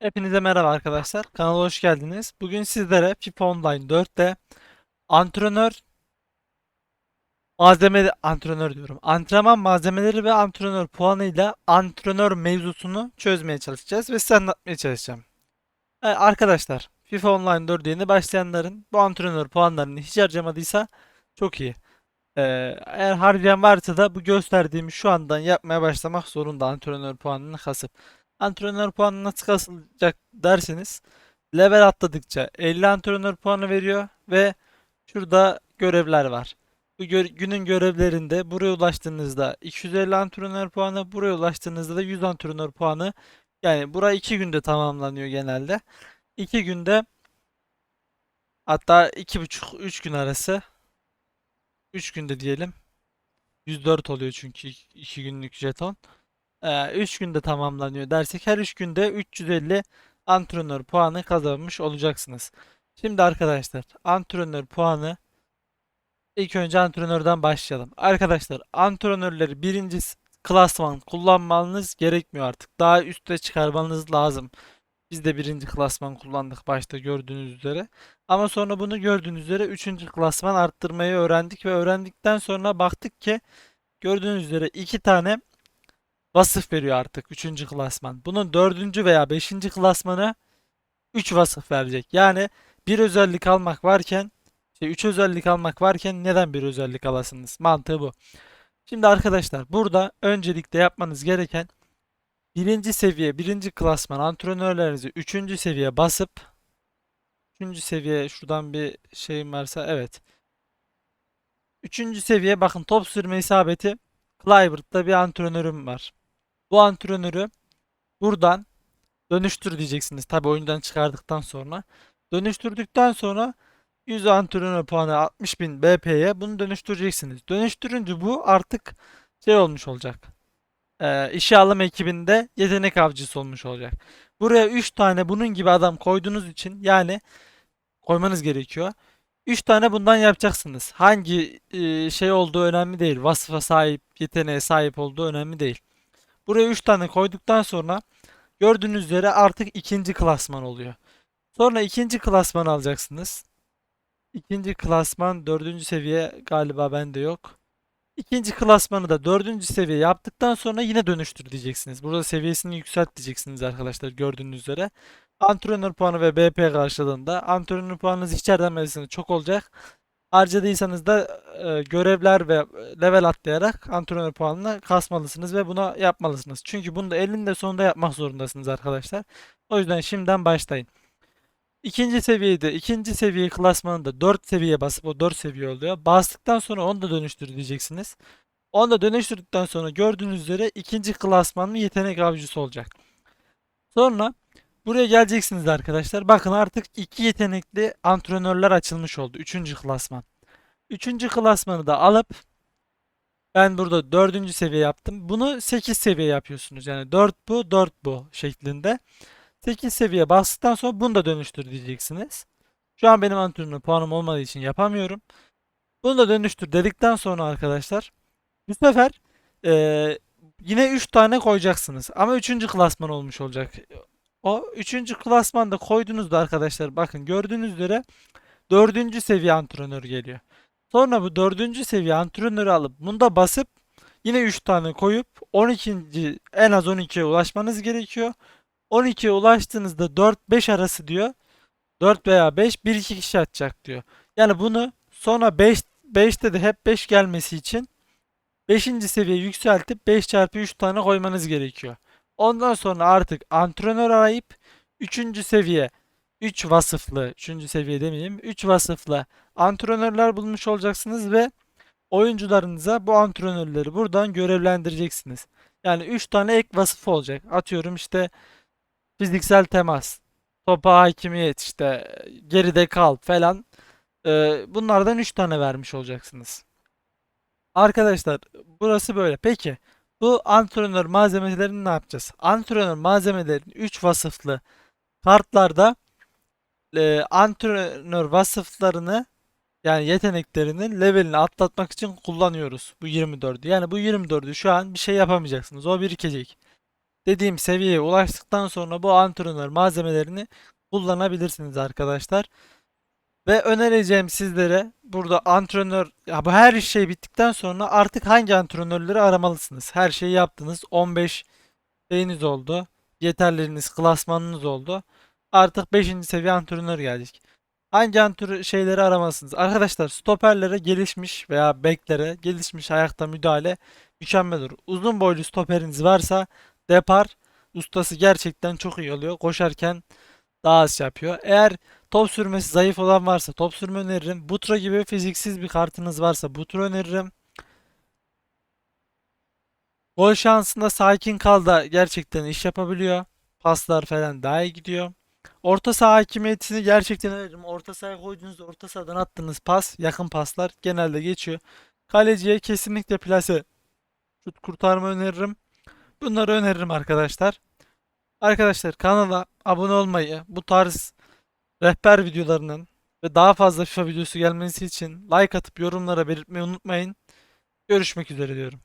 Hepinize merhaba arkadaşlar. Kanala hoş geldiniz. Bugün sizlere FIFA Online 4'te antrenör malzeme antrenör diyorum. Antrenman malzemeleri ve antrenör puanıyla antrenör mevzusunu çözmeye çalışacağız ve size anlatmaya çalışacağım. E, arkadaşlar, FIFA Online 4'e yeni başlayanların bu antrenör puanlarını hiç harcamadıysa çok iyi. E, eğer harcayan varsa da bu gösterdiğim şu andan yapmaya başlamak zorunda antrenör puanını kasıp. Antrenör puanı nasıl kasılacak derseniz level atladıkça 50 antrenör puanı veriyor ve şurada görevler var. Bu gö- günün görevlerinde buraya ulaştığınızda 250 antrenör puanı, buraya ulaştığınızda da 100 antrenör puanı. Yani bura 2 günde tamamlanıyor genelde. 2 günde hatta 2,5-3 gün arası 3 günde diyelim. 104 oluyor çünkü 2 günlük jeton. 3 günde tamamlanıyor dersek her 3 günde 350 antrenör puanı kazanmış olacaksınız. Şimdi arkadaşlar antrenör puanı ilk önce antrenörden başlayalım. Arkadaşlar antrenörleri birinci klasman kullanmanız gerekmiyor artık. Daha üste çıkarmanız lazım. Biz de birinci klasman kullandık başta gördüğünüz üzere. Ama sonra bunu gördüğünüz üzere üçüncü klasman arttırmayı öğrendik ve öğrendikten sonra baktık ki gördüğünüz üzere iki tane vasıf veriyor artık 3. klasman. Bunun 4. veya 5. klasmanı 3 vasıf verecek. Yani bir özellik almak varken şey 3 özellik almak varken neden bir özellik alasınız? Mantığı bu. Şimdi arkadaşlar burada öncelikle yapmanız gereken birinci seviye, birinci klasman antrenörlerinizi 3. seviye basıp 3. seviye şuradan bir şeyim varsa evet. 3. seviye bakın top sürme isabeti Clivert'ta bir antrenörüm var. Bu antrenörü buradan dönüştür diyeceksiniz. Tabi oyundan çıkardıktan sonra. Dönüştürdükten sonra 100 antrenör puanı 60.000 BP'ye bunu dönüştüreceksiniz. Dönüştürünce bu artık şey olmuş olacak. Ee, işe alım ekibinde yetenek avcısı olmuş olacak. Buraya 3 tane bunun gibi adam koyduğunuz için yani koymanız gerekiyor. 3 tane bundan yapacaksınız. Hangi e, şey olduğu önemli değil. Vasıfa sahip, yeteneğe sahip olduğu önemli değil. Buraya 3 tane koyduktan sonra gördüğünüz üzere artık ikinci klasman oluyor. Sonra ikinci klasman alacaksınız. İkinci klasman dördüncü seviye galiba bende yok. İkinci klasmanı da dördüncü seviye yaptıktan sonra yine dönüştür diyeceksiniz. Burada seviyesini yükselt diyeceksiniz arkadaşlar gördüğünüz üzere. Antrenör puanı ve BP karşılığında antrenör puanınız hiç harcamayasınız çok olacak. Harcadıysanız da e, görevler ve level atlayarak antrenör puanını kasmalısınız ve buna yapmalısınız. Çünkü bunu da elinde sonunda yapmak zorundasınız arkadaşlar. O yüzden şimdiden başlayın. İkinci seviyede, ikinci seviye klasmanında 4 seviye basıp o 4 seviye oluyor. Bastıktan sonra onu da dönüştür diyeceksiniz. Onu da dönüştürdükten sonra gördüğünüz üzere ikinci klasmanın yetenek avcısı olacak. Sonra buraya geleceksiniz arkadaşlar. Bakın artık iki yetenekli antrenörler açılmış oldu. Üçüncü klasman. Üçüncü klasmanı da alıp ben burada dördüncü seviye yaptım. Bunu 8 seviye yapıyorsunuz. Yani 4 bu 4 bu şeklinde. 8 seviye bastıktan sonra bunu da dönüştür diyeceksiniz. Şu an benim antrenör puanım olmadığı için yapamıyorum. Bunu da dönüştür dedikten sonra arkadaşlar bu sefer eee, yine 3 tane koyacaksınız. Ama 3. klasman olmuş olacak. O 3. klasmanda koyduğunuzda arkadaşlar bakın gördüğünüz üzere 4. seviye antrenör geliyor. Sonra bu 4. seviye antrenörü alıp bunda basıp yine 3 tane koyup 12. en az 12'ye ulaşmanız gerekiyor. 12'ye ulaştığınızda 4-5 arası diyor. 4 veya 5 1 2 kişi atacak diyor. Yani bunu sonra 5 5'te de hep 5 gelmesi için 5. seviye yükseltip 5 çarpı 3 tane koymanız gerekiyor. Ondan sonra artık antrenör arayıp 3. seviye 3 vasıflı 3. seviye demeyeyim 3 vasıflı antrenörler bulmuş olacaksınız ve oyuncularınıza bu antrenörleri buradan görevlendireceksiniz. Yani 3 tane ek vasıf olacak. Atıyorum işte fiziksel temas, topa hakimiyet işte geride kal falan. Ee, bunlardan 3 tane vermiş olacaksınız. Arkadaşlar burası böyle. Peki bu antrenör malzemelerini ne yapacağız? Antrenör malzemelerini 3 vasıflı kartlarda e, antrenör vasıflarını yani yeteneklerinin levelini atlatmak için kullanıyoruz bu 24'ü. Yani bu 24'ü şu an bir şey yapamayacaksınız. O birikecek. dediğim seviyeye ulaştıktan sonra bu antrenör malzemelerini kullanabilirsiniz arkadaşlar. Ve önereceğim sizlere burada antrenör ya bu her şey bittikten sonra artık hangi antrenörleri aramalısınız? Her şeyi yaptınız. 15 şeyiniz oldu. Yeterleriniz, klasmanınız oldu. Artık 5. seviye antrenör geldik. Hangi antrenör şeyleri aramalısınız? Arkadaşlar stoperlere gelişmiş veya beklere gelişmiş ayakta müdahale mükemmel olur. Uzun boylu stoperiniz varsa depar ustası gerçekten çok iyi oluyor. Koşarken daha az şey yapıyor. Eğer top sürmesi zayıf olan varsa top sürme öneririm. Butra gibi fiziksiz bir kartınız varsa Butra öneririm. Gol şansında sakin kal da gerçekten iş yapabiliyor. Paslar falan daha iyi gidiyor. Orta saha hakimiyetini gerçekten öneririm. Orta sahaya koyduğunuz orta sahadan attığınız pas, yakın paslar genelde geçiyor. Kaleciye kesinlikle plase şut kurtarma öneririm. Bunları öneririm arkadaşlar. Arkadaşlar kanala abone olmayı, bu tarz rehber videolarının ve daha fazla FIFA videosu gelmesi için like atıp yorumlara belirtmeyi unutmayın. Görüşmek üzere diyorum.